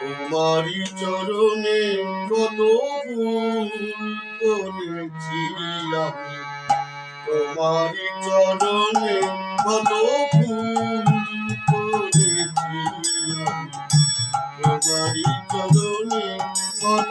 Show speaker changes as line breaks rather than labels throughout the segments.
তোমারি চরণে কত করেছিলাম। তোমারি চরণে কত করেছিলাম। তোমারি চরণে কত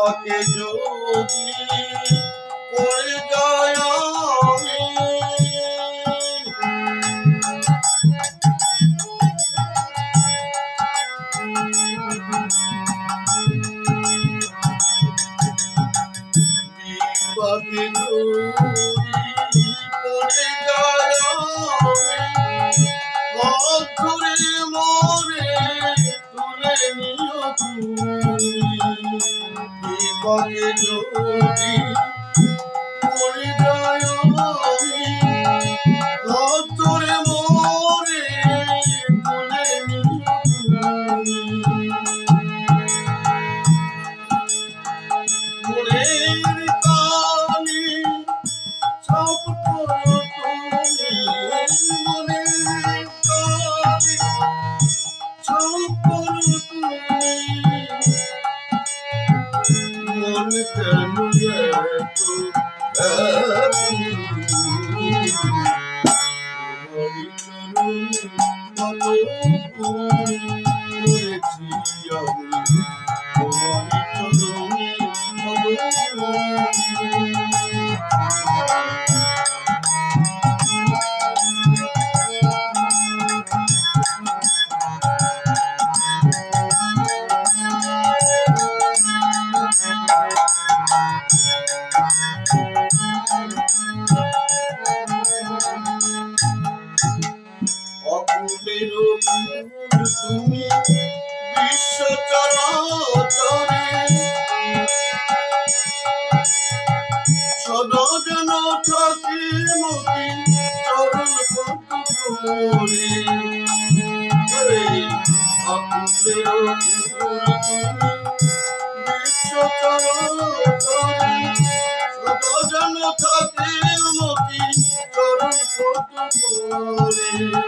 তোমাকে যোগ করে যায় পথে Yeah. করে।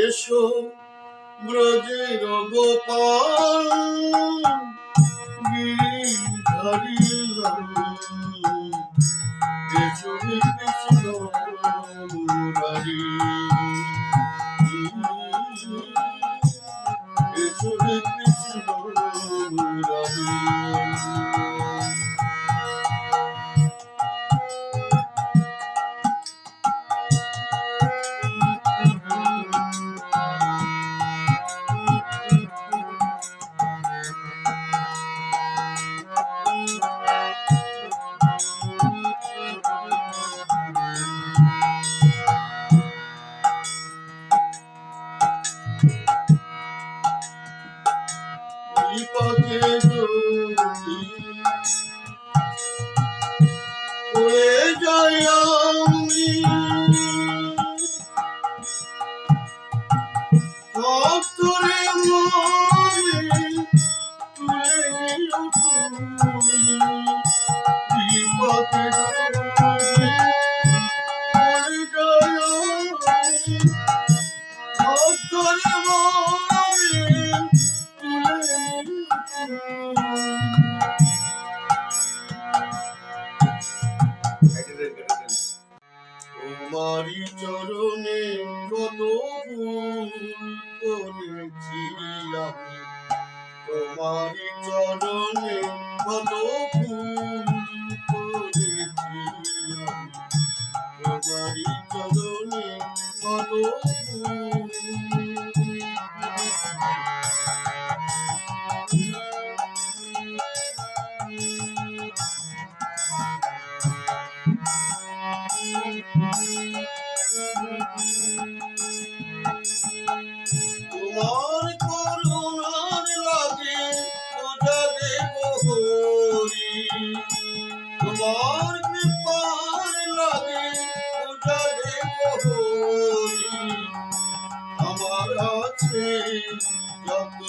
এসো ব্রজের গোপাল গিরিধারী এসো বলে কত ফুল করেছি চরণে কত ফুল Thank you.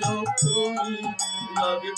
যখনই লাগে